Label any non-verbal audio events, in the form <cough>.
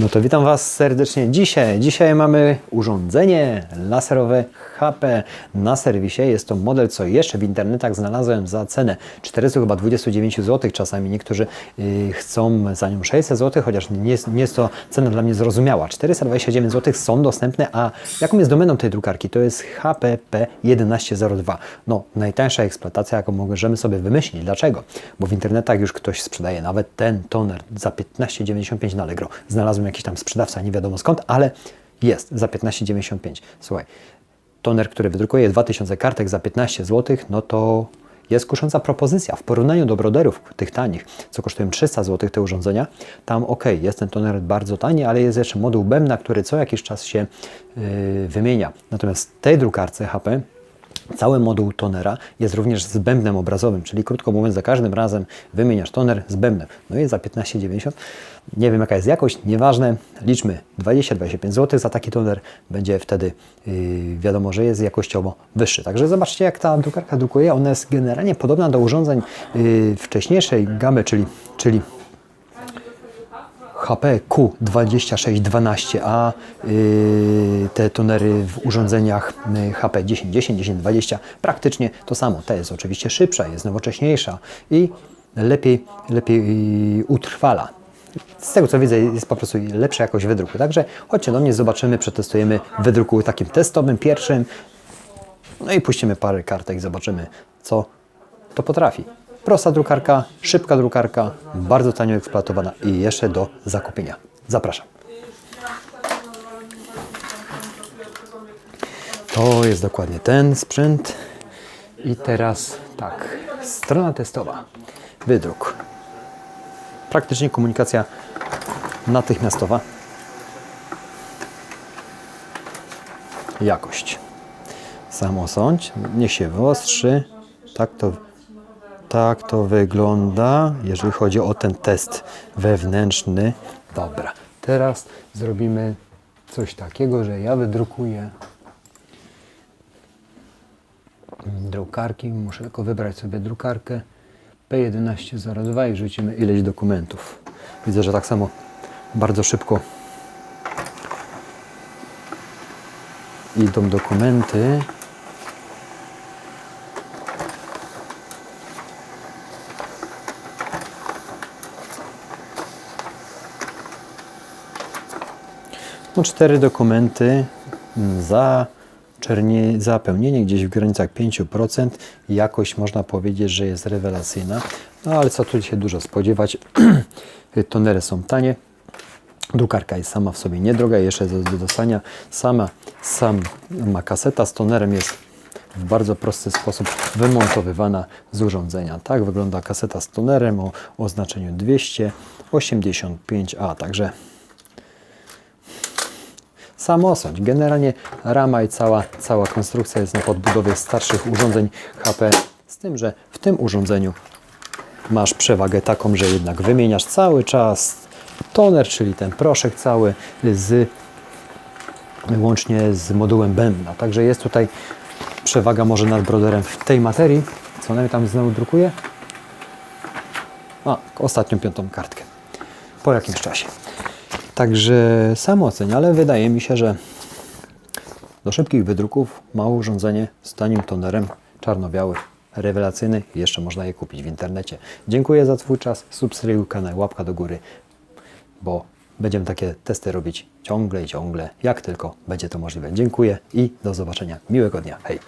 No to witam Was serdecznie dzisiaj. Dzisiaj mamy urządzenie laserowe HP na serwisie. Jest to model, co jeszcze w internetach znalazłem za cenę 429 zł. Czasami niektórzy yy, chcą za nią 600 zł, chociaż nie jest, nie jest to cena dla mnie zrozumiała. 429 zł są dostępne, a jaką jest domeną tej drukarki? To jest HPP 1102. No, najtańsza eksploatacja, jaką możemy sobie wymyślić. Dlaczego? Bo w internetach już ktoś sprzedaje nawet ten toner za 15,95 na Allegro. Znalazłem jakiś tam sprzedawca, nie wiadomo skąd, ale jest za 15,95. Słuchaj, toner, który wydrukuje 2000 kartek za 15 zł, no to jest kusząca propozycja. W porównaniu do broderów, tych tanich, co kosztują 300 zł te urządzenia, tam ok, jest ten toner bardzo tani, ale jest jeszcze moduł Bemna, który co jakiś czas się yy, wymienia. Natomiast tej drukarce HP Cały moduł tonera jest również z bębnem obrazowym, czyli krótko mówiąc, za każdym razem wymieniasz toner z bębnem. No i za 15,90. Nie wiem jaka jest jakość, nieważne, liczmy 20-25 zł za taki toner, będzie wtedy yy, wiadomo, że jest jakościowo wyższy. Także zobaczcie jak ta drukarka drukuje, ona jest generalnie podobna do urządzeń yy, wcześniejszej gamy, czyli, czyli HP Q2612, a yy, te tonery w urządzeniach HP 1010, 1020 praktycznie to samo. Ta jest oczywiście szybsza, jest nowocześniejsza i lepiej, lepiej yy, utrwala. Z tego co widzę, jest po prostu lepsza jakość wydruku. Także chodźcie do mnie, zobaczymy, przetestujemy w wydruku takim testowym, pierwszym. No i puścimy parę kartek zobaczymy, co to potrafi. Prosta drukarka, szybka drukarka, bardzo tanio eksploatowana i jeszcze do zakupienia. Zapraszam. To jest dokładnie ten sprzęt. I teraz tak, strona testowa, wydruk. Praktycznie komunikacja natychmiastowa. Jakość. Samosądź, niech się wyostrzy. Tak to tak to wygląda, jeżeli chodzi o ten test wewnętrzny. Dobra, teraz zrobimy coś takiego, że ja wydrukuję drukarki. Muszę tylko wybrać sobie drukarkę P1102 i rzucimy ileś dokumentów. Widzę, że tak samo bardzo szybko idą dokumenty. No, cztery dokumenty mm, za czernie, zapełnienie gdzieś w granicach 5%. Jakość można powiedzieć, że jest rewelacyjna. No ale co tu się dużo spodziewać. <clears throat> Tonery są tanie. Drukarka jest sama w sobie niedroga, jeszcze do dostania. Sama, sama kaseta z tonerem jest w bardzo prosty sposób wymontowywana z urządzenia. Tak wygląda kaseta z tonerem o oznaczeniu 285A. Także samosądź. Generalnie rama i cała, cała konstrukcja jest na podbudowie starszych urządzeń HP, z tym, że w tym urządzeniu masz przewagę taką, że jednak wymieniasz cały czas toner, czyli ten proszek cały z łącznie z modułem bębna. Także jest tutaj przewaga może nad broderem w tej materii. Co ona mi tam znowu drukuje? A, ostatnią piątą kartkę. Po jakimś czasie. Także sam ale wydaje mi się, że do szybkich wydruków małe urządzenie z tanim tonerem czarno-biały, rewelacyjny. Jeszcze można je kupić w internecie. Dziękuję za Twój czas. Subskrybuj kanał, łapka do góry, bo będziemy takie testy robić ciągle i ciągle, jak tylko będzie to możliwe. Dziękuję i do zobaczenia. Miłego dnia. Hej!